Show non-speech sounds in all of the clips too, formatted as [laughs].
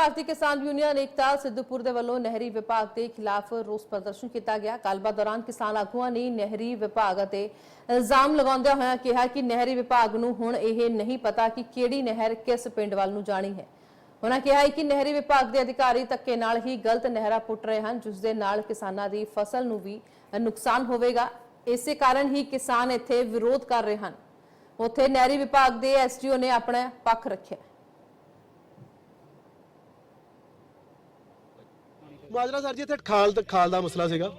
ਭਾਰਤੀ ਕਿਸਾਨ ਯੂਨੀਅਨ ਏਕਤਾ ਸਿੱਧੂਪੁਰ ਦੇ ਵੱਲੋਂ ਨਹਿਰੀ ਵਿਭਾਗ ਦੇ ਖਿਲਾਫ ਰੋਸ ਪ੍ਰਦਰਸ਼ਨ ਕੀਤਾ ਗਿਆ। ਗੱਲਬਾਤ ਦੌਰਾਨ ਕਿਸਾਨ ਆਗੂਆਂ ਨੇ ਨਹਿਰੀ ਵਿਭਾਗ ਅਤੇ ਇਲਜ਼ਾਮ ਲਗਾਉਂਦਿਆਂ ਹੋਇਆਂ ਕਿਹਾ ਕਿ ਨਹਿਰੀ ਵਿਭਾਗ ਨੂੰ ਹੁਣ ਇਹ ਨਹੀਂ ਪਤਾ ਕਿ ਕਿਹੜੀ ਨਹਿਰ ਕਿਸ ਪਿੰਡ ਵੱਲ ਨੂੰ ਜਾਣੀ ਹੈ। ਉਹਨਾਂ ਕਿਹਾ ਹੈ ਕਿ ਨਹਿਰੀ ਵਿਭਾਗ ਦੇ ਅਧਿਕਾਰੀ ਧੱਕੇ ਨਾਲ ਹੀ ਗਲਤ ਨਹਿਰਾਂ ਪੁੱਟ ਰਹੇ ਹਨ, ਜਿਸ ਦੇ ਨਾਲ ਕਿਸਾਨਾਂ ਦੀ ਫਸਲ ਨੂੰ ਵੀ ਨੁਕਸਾਨ ਹੋਵੇਗਾ। ਇਸੇ ਕਾਰਨ ਹੀ ਕਿਸਾਨ ਇੱਥੇ ਵਿਰੋਧ ਕਰ ਰਹੇ ਹਨ। ਉੱਥੇ ਨਹਿਰੀ ਵਿਭਾਗ ਦੇ ਐਸਡੀਓ ਨੇ ਆਪਣਾ ਪੱਖ ਰੱਖਿਆ। ਮਾਜਰਾ ਸਰ ਜੀ ਇੱਥੇ ਖਾਲ ਖਾਲ ਦਾ ਮਸਲਾ ਸੀਗਾ।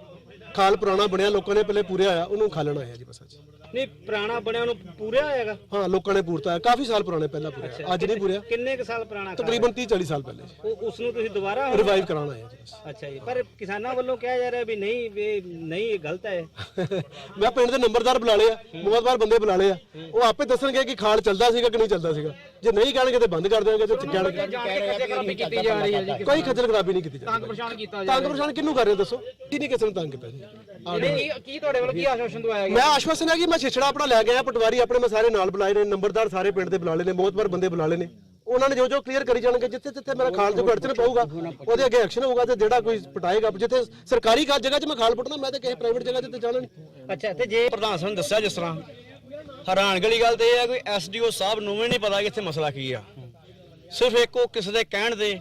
ਖਾਲ ਪੁਰਾਣਾ ਬਣਿਆ ਲੋਕਾਂ ਨੇ ਪਹਿਲੇ ਪੂਰਿਆ ਆਇਆ ਉਹਨੂੰ ਖਾਲਣ ਆਇਆ ਜੀ ਬਸ ਅੱਜ। ਨਹੀਂ ਪੁਰਾਣਾ ਬਣਿਆ ਉਹਨੂੰ ਪੂਰਿਆ ਹੋਏਗਾ ਹਾਂ ਲੋਕਾਂ ਨੇ ਪੂਰਤਾ ਹੈ ਕਾਫੀ ਸਾਲ ਪੁਰਾਣੇ ਪਹਿਲਾਂ ਪੂਰਿਆ ਅੱਜ ਨਹੀਂ ਪੂਰਿਆ। ਕਿੰਨੇ ਕੁ ਸਾਲ ਪੁਰਾਣਾ? ਤਕਰੀਬਨ 30 40 ਸਾਲ ਪਹਿਲੇ ਉਹ ਉਸ ਨੂੰ ਤੁਸੀਂ ਦੁਬਾਰਾ ਹੁਣ- ਰਿਵਾਈਵ ਕਰਾਉਣਾ ਆਇਆ ਜੀ ਬਸ। ਅੱਛਾ ਜੀ ਪਰ ਕਿਸਾਨਾਂ ਵੱਲੋਂ ਕਿਹਾ ਜਾ ਰਿਹਾ ਵੀ ਨਹੀਂ ਵੀ ਨਹੀਂ ਇਹ ਗਲਤ ਹੈ। [laughs] ਮੈਂ ਪਿੰਡ ਦੇ ਨੰਬਰਦਾਰ ਬੁਲਾ ਲਏ ਆ ਮੋਹਤਬਾਰ ਬੰਦੇ ਬੁਲਾ ਲਏ ਆ ਉਹ ਆਪੇ ਦੱਸਣਗੇ ਕਿ ਖਾਲ ਚੱਲਦਾ ਸੀਗਾ ਕਿ ਨਹੀਂ ਚੱਲਦਾ ਸੀਗਾ। ਜੇ ਨਹੀਂ ਕਹਿਣਗੇ ਤੇ ਬੰਦ ਕਰ ਦੇਣਗੇ ਤੇ ਕਹਿਣਗੇ ਕੀਤੀ ਜਾ ਰਹੀ ਹੈ ਜੀ ਕੋਈ ਖੱਜਲ ਖਰਾਬੀ ਨਹੀਂ ਕੀਤੀ ਜਾਂਦੀ ਤੰਗ ਪਰੇਸ਼ਾਨ ਕੀਤਾ ਤੰਗ ਪਰੇਸ਼ਾਨ ਕਿਹਨੂੰ ਕਰ ਰਹੇ ਹੋ ਦੱਸੋ? ਕੀ ਨਹੀਂ ਕਿਸੇ ਨੂੰ ਤੰਗ ਕੀਤਾ ਜੀ ਕੀ ਕੀ ਤੁਹਾਡੇ ਵੱਲੋਂ ਕੀ ਆਸ਼ਵਾਸਨ ਦਵਾਇਆ ਗਿਆ? ਮੈਂ ਆਸ਼ਵਾਸਨ ਹੈ ਕਿ ਮੈਂ ਛਿਛੜਾ ਆਪਣਾ ਲੈ ਕੇ ਆਇਆ ਪਟਵਾਰੀ ਆਪਣੇ ਮੈਂ ਸਾਰੇ ਨਾਲ ਬੁਲਾਏ ਨੇ ਨੰਬਰਦਾਰ ਸਾਰੇ ਪਿੰਡ ਦੇ ਬੁਲਾ ਲਏ ਨੇ ਬਹੁਤ ਵਾਰ ਬੰਦੇ ਬੁਲਾ ਲਏ ਨੇ। ਉਹਨਾਂ ਨੇ ਜੋ ਜੋ ਕਲੀਅਰ ਕਰੀ ਜਾਣਗੇ ਜਿੱਥੇ ਜਿੱਥੇ ਮੇਰਾ ਖਾਲ ਤੇ ਅੜਚਨ ਪਊਗਾ ਉਹਦੇ ਅੱਗੇ ਐਕਸ਼ਨ ਹੋਊਗਾ ਤੇ ਜਿਹੜਾ ਕੋਈ ਪਟਾਏਗਾ ਜਿੱਥੇ ਸਰਕਾਰੀ ਜਗ੍ਹਾ 'ਚ ਮੈਂ ਖਾਲ ਪੁੱਟਣਾ ਮੈਂ ਤਾਂ ਕਿਸੇ ਪ੍ਰਾਈਵੇਟ ਜਗ੍ਹਾ 'ਤੇ ਜਾਣਾ ਨਹੀਂ। ਅੱਛਾ ਤੇ ਜੇ ਪ੍ਰਧਾਨ ਸਾਹਿਬ ਨੇ ਦੱਸਿਆ ਜਿਸ ਤਰ੍ਹਾਂ ਹੈਰਾਨਗੀ ਵਾਲੀ ਗੱਲ ਤੇ ਇਹ ਹੈ ਕਿ ਐਸਡੀਓ ਸਾਹਿਬ ਨੂੰ ਵੀ ਨਹੀਂ ਪਤਾ ਕਿ ਇੱਥੇ ਮਸਲਾ ਕੀ ਆ। ਸਿਰਫ ਇੱਕ ਉਹ ਕਿਸੇ ਦੇ ਕਹਿਣ ਦੇ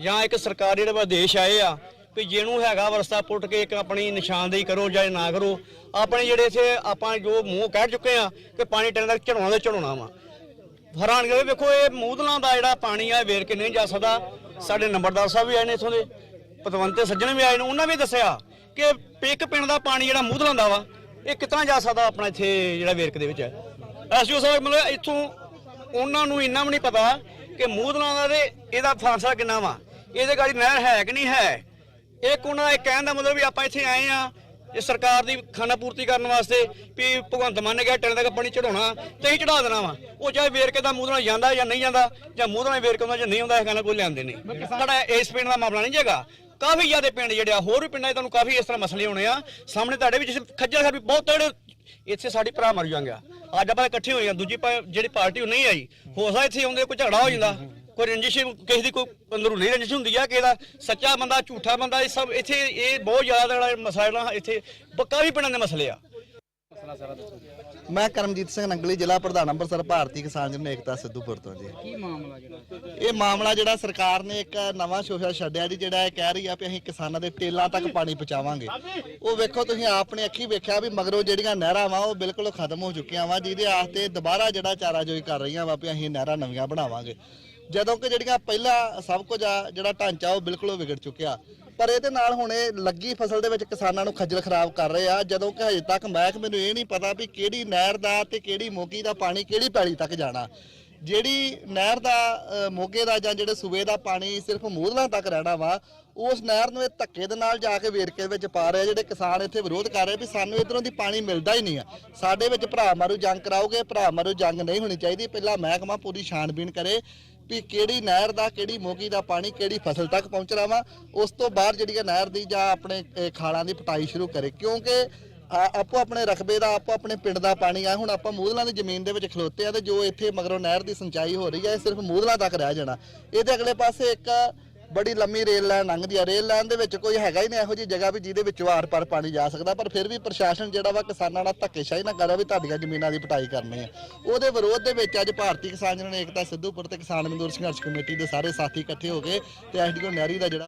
ਜਾਂ ਇੱਕ ਸਰਕਾਰ ਜਿਹੜੇ ਆਦੇਸ਼ ਆਏ ਆ ਵੀ ਜਿਹਨੂੰ ਹੈਗਾ ਵਰਸਤਾ ਪੁੱਟ ਕੇ ਇੱਕ ਆਪਣੀ ਨਿਸ਼ਾਨਦੇਹੀ ਕਰੋ ਜਾਂ ਨਾ ਕਰੋ, ਆਪਣੇ ਜਿਹੜੇ ਇੱਥੇ ਆਪਾਂ ਜੋ ਮੂੰਹ ਕਹਿ ਚੁੱਕੇ ਆ ਕਿ ਪਾਣੀ ਟੈਂਕ ਤੱਕ ਚੜਾਉਣਾ ਤੇ ਚੜਾਉਣਾ ਵਾ। ਹੈਰਾਨਗੀ ਵਾਲੀ ਵੇਖੋ, ਇਹ ਮੂਦਲਾਂ ਦਾ ਜਿਹੜਾ ਪਾਣੀ ਆ ਵੇਰ ਕੇ ਨਹੀਂ ਜਾ ਸਕਦਾ। ਸਾਡੇ ਨੰਬਰਦਾਰ ਸਾਹਿਬ ਵੀ ਆਏ ਨੇ ਇਥੋਂ ਦੇ, ਪਤਵੰਤੇ ਸੱਜਣ ਵੀ ਆਏ ਨੇ, ਉਹਨਾਂ ਵੀ ਦੱਸਿਆ ਕਿ ਪਿੱਕ ਪਿੰਡ ਦਾ ਪਾਣੀ ਜਿਹੜਾ ਮੂਦਲਾਂ ਦਾ ਵਾ ਇਹ ਕਿਤਨਾ ਜਾ ਸਕਦਾ ਆਪਣਾ ਇੱਥੇ ਜਿਹੜਾ ਵੇਰਕ ਦੇ ਵਿੱਚ ਹੈ। ਐਸਓ ਸਾਹਿਬ ਮਤਲਬ ਇੱਥੋਂ ਉਹਨਾਂ ਨੂੰ ਇੰਨਾ ਵੀ ਨਹੀਂ ਪਤਾ ਕਿ ਮੂਦਲਾਂ ਦਾ ਤੇ ਇਹਦਾ ਫਾਸਲਾ ਕਿੰਨਾ ਵਾ। ਇਹਦੇ ਗਾੜੀ ਨਹਿਰ ਹੈ ਕਿ ਨਹੀਂ ਹੈ? ਇੱਕ ਉਹਨਾਂ ਦਾ ਇਹ ਕਹਿਣ ਦਾ ਮਤਲਬ ਵੀ ਆਪਾਂ ਇੱਥੇ ਆਏ ਆ ਇਹ ਸਰਕਾਰ ਦੀ ਖਾਨਾ ਪੂਰਤੀ ਕਰਨ ਵਾਸਤੇ ਵੀ ਭਗਵੰਤ ਮਾਨ ਨੇ ਕਿਹਾ ਟੈਂਟ ਤੱਕ ਪਾਣੀ ਚੜਾਉਣਾ ਤੇ ਹੀ ਚੜਾ ਦੇਣਾ ਵਾ। ਉਹ ਚਾਹੇ ਵੇਰਕੇ ਦਾ ਮੂਦਲਾਂ ਜਾਂਦਾ ਜਾਂ ਨਹੀਂ ਜਾਂਦਾ ਜਾਂ ਮੂਦਲਾਂ ਵੇਰਕੇ ਦਾ ਜਾਂ ਨਹੀਂ ਹੁੰਦਾ ਇਹ ਗੱਲ ਕੋਈ ਲਿਆਂਦੇ ਨਹੀਂ। ਸਾਡਾ ਇਸ ਪਿੰਡ ਦਾ ਮਾਮਲਾ ਨਹੀਂ ਜੇਗਾ ਕਾਫੀ ਜ਼ਿਆਦਾ ਪਿੰਡ ਜਿਹੜੇ ਆ, ਹੋਰ ਵੀ ਪਿੰਡਾਂ 'ਚ ਤੁਹਾਨੂੰ ਕਾਫੀ ਇਸ ਤਰ੍ਹਾਂ ਮਸਲੇ ਹੋਣੇ ਆ। ਸਾਹਮਣੇ ਤੁਹਾਡੇ ਵਿੱਚ ਖੱਜਲ ਖਰ ਵੀ ਬਹੁਤ ਤੜ ਇੱਥੇ ਸਾਡੀ ਭਰਾ ਮਰ ਜਾਂਗਾ ਅੱਜ ਆਪਾਂ ਇਕੱਠੇ ਹੋਏ ਆ, ਦੂਜੀ ਪਾ- ਜਿਹੜੀ ਪਾਰਟੀ ਉਹ ਨਹੀਂ ਆਈ। ਹੋ ਸਕਦਾ ਇੱਥੇ ਆਉਂਦੇ ਕੋਈ ਝਗੜਾ ਹੋ ਜਾਂਦਾ। ਕੋਈ ਰੰਜਿਸ਼ ਕਿਸੇ ਦੀ ਕੋਈ ਅੰਦਰੂਨੀ ਰੰਜਿਸ਼ ਹੁੰਦੀ ਆ, ਕਿਸੇ ਦਾ ਸੱਚਾ ਬੰਦਾ, ਝੂਠਾ ਬੰਦਾ, ਇਹ ਸਭ ਇੱਥੇ ਇਹ ਬਹੁਤ ਜ਼ਿਆਦਾ ਜਿਹੜਾ ਮਸਲਾ ਇੱਥੇ ਬ- ਕਾਫੀ ਪਿੰਡਾਂ ਦੇ ਮਸਲੇ ਆ। ਮੈਂ ਕਰਮਜੀਤ ਸਿੰਘ ਨੰਗਲੀ ਜ਼ਿਲ੍ਹਾ ਪ੍ਰਧਾਨ ਅੰਮ੍ਰਿਤਸਰ ਭਾਰਤੀ ਕਿਸਾਨ ਯੂਨੀਅਨ ਏਕਤਾ ਸਿੱਧੂਪੁਰ ਤੋਂ ਜੀ। ਕੀ ਮਾਮਲਾ ਜਿਹੜਾ? ਇਹ ਮਾਮਲਾ ਜਿਹੜਾ ਸਰਕਾਰ ਨੇ ਇੱਕ ਨਵਾਂ ਸ਼ੋਸ਼ਾ ਛੱਡਿਆ ਜੀ ਜਿਹੜਾ ਇਹ ਕਹਿ ਰਹੀ ਆ ਵੀ ਅਸੀਂ ਕਿਸਾਨਾਂ ਦੇ ਟੇਲਾਂ ਤੱਕ ਪਾਣੀ ਪਹੁੰਚਾਵਾਂਗੇ। ਉਹ ਵੇਖੋ ਤੁਸੀਂ ਆਪਣੀ ਅੱਖੀ ਵੇਖਿਆ ਵੀ ਮਗਰੋਂ ਜਿਹੜੀਆਂ ਨਹਿਰਾਂ ਵਾ ਉਹ ਬਿਲਕੁਲ ਖਤਮ ਹੋ ਚੁੱਕੀਆਂ ਵਾ ਜਿਹਦੇ ਆਸਤੇ ਦੁਬਾਰਾ ਜਿਹੜਾ ਚਾਰਾਜੋਈ ਕਰ ਰਹੀਆਂ ਵਾ ਵੀ ਅਸੀਂ ਨਹਿਰਾਂ ਨਵੀਆਂ ਬਣਾਵਾਂਗੇ। ਜਦੋਂ ਕਿ ਜਿਹੜੀਆਂ ਪਹਿਲਾਂ ਸਭ ਕੁਝ ਆ ਜਿਹੜਾ ਢਾਂਚਾ ਉਹ ਬਿਲਕੁਲ ਵਿਗੜ ਚੁੱਕਿਆ। ਪਰ ਇਹਦੇ ਨਾਲ ਹੁਣ ਇਹ ਲੱਗੀ ਫਸਲ ਦੇ ਵਿੱਚ ਕਿਸਾਨਾਂ ਨੂੰ ਖੱਜਲ ਖਰਾਬ ਕਰ ਰਹੇ ਆ, ਜਦੋਂ ਕਿ ਹਜੇ ਤੱਕ ਮਹਿਕਮੇ ਨੂੰ ਇਹ ਨਹੀਂ ਪਤਾ ਵੀ ਕਿਹੜੀ ਨਹਿਰ ਦਾ ਤੇ ਕਿਹੜੀ ਮੋਗੀ ਦਾ ਪਾਣੀ ਕਿਹੜੀ ਪੈਲੀ ਤੱਕ ਜਾਣਾ। ਜਿਹੜੀ ਨਹਿਰ ਦਾ ਅ, ਮੋਗੇ ਦਾ ਜਾਂ ਜਿਹੜੇ ਸੂਬੇ ਦਾ ਪਾਣੀ ਸਿਰਫ ਮੂਦਲਾਂ ਤੱਕ ਰਹਿਣਾ ਵਾ ਉਸ ਨਹਿਰ ਨੂੰ ਇਹ ਧੱਕੇ ਦੇ ਨਾਲ ਜਾ ਕੇ ਵੇਰਕੇ ਵਿੱਚ ਪਾ ਰਿਹਾ ਜਿਹੜੇ ਕਿਸਾਨ ਇੱਥੇ ਵਿਰੋਧ ਕਰ ਰਹੇ ਵੀ ਸਾਨੂੰ ਇਧਰੋਂ ਦੀ ਪਾਣੀ ਮਿਲਦਾ ਹੀ ਨਹੀਂ ਆ। ਸਾਡੇ ਵਿੱਚ ਭਰਾ ਮਾਰੂ ਜੰਗ ਕਰਾਓਗੇ ਭਰਾ ਮਾਰੂ ਜੰਗ ਨਹੀਂ ਹੋਣੀ ਚਾਹੀਦੀ। ਪਹਿਲਾਂ ਮਹਿਕਮਾ ਪੂਰੀ ਛਾਣਬੀਣ ਕਰੇ ਵੀ ਕਿਹੜੀ ਨਹਿਰ ਦਾ ਕਿਹੜੀ ਮੋਗੀ ਦਾ ਪਾਣੀ ਕਿਹੜੀ ਫਸਲ ਤੱਕ ਪਹੁੰਚਣਾ ਵਾ ਉਸ ਤੋਂ ਬਾਅਦ ਜਿਹੜੀ ਜਿਹੜੀਆਂ ਨਹਿਰ ਦੀ ਜਾਂ ਆਪਣੇ ਅ, ਖਾਲਾਂ ਦੀ ਪਟਾਈ ਸ਼ੁਰੂ ਕਰੇ। ਕਿਉਂਕਿ ਆਪੋ ਆਪਣੇ ਰਕਬੇ ਦਾ, ਆਪੋ ਆਪਣੇ ਪਿੰਡ ਦਾ ਪਾਣੀ ਆ। ਹੁਣ ਆਪਾਂ ਮੂਦਲਾਂ ਦੀ ਜ਼ਮੀਨ ਦੇ ਵਿੱਚ ਖਲੋਤੇ ਆ ਤੇ ਜੋ ਇੱਥੇ ਮਗਰੋਂ ਨਹਿਰ ਦੀ ਸਿੰਚਾਈ ਹੋ ਰਹੀ ਹੈ ਇਹ ਸਿਰਫ ਮੂਧਲਾਂ ਤੱਕ ਰਹਿ ਜਾਣਾ। ਇਹਦੇ ਅਗਲੇ ਪਾਸੇ ਇੱਕ ਬੜੀ ਲੰਮੀ ਰੇਲ ਲਾਈਨ ਲੰਘਦੀ ਆ। ਰੇਲ ਲਾਈਨ ਦੇ ਵਿੱਚ ਕੋਈ ਹੈਗਾ ਹੀ ਨਹੀਂ, ਇਹੋ ਜਿਹੀ ਜਗ੍ਹਾ ਵੀ ਜਿਹਦੇ ਵਿੱਚ ਵਾਰ ਪਾਰ ਪਾਣੀ ਜਾ ਸਕਦਾ। ਪਰ ਫਿਰ ਵੀ ਪ੍ਰਸ਼ਾਸਨ ਜਿਹੜਾ ਵਾ ਕਿਸਾਨਾਂ ਨਾਲ ਧੱਕੇਸ਼ਾਹੀ ਨਾ ਕਰੇ ਵੀ ਤੁਹਾਡੀਆਂ ਜ਼ਮੀਨਾਂ ਦੀ ਪਟਾਈ ਕਰਨੀ ਆ। ਉਹਦੇ ਵਿਰੋਧ ਦੇ ਵਿੱਚ ਅੱਜ ਭਾਰਤੀ ਕਿਸਾਨ ਯੂਨੀਅਨ ਏਕਤਾ ਸਿੱਧੂਪੁਰ ਤੇ ਕਿਸਾਨ ਮਜ਼ਦੂਰ ਸੰਘਰਸ਼ ਕਮੇਟੀ ਦੇ ਸਾਰੇ ਸਾਥੀ ਇਕੱਠੇ ਹੋ ਗਏ ਤੇ ਐਸਡੀਓ ਨਹਿਰੀ ਦਾ ਜਿਹੜਾ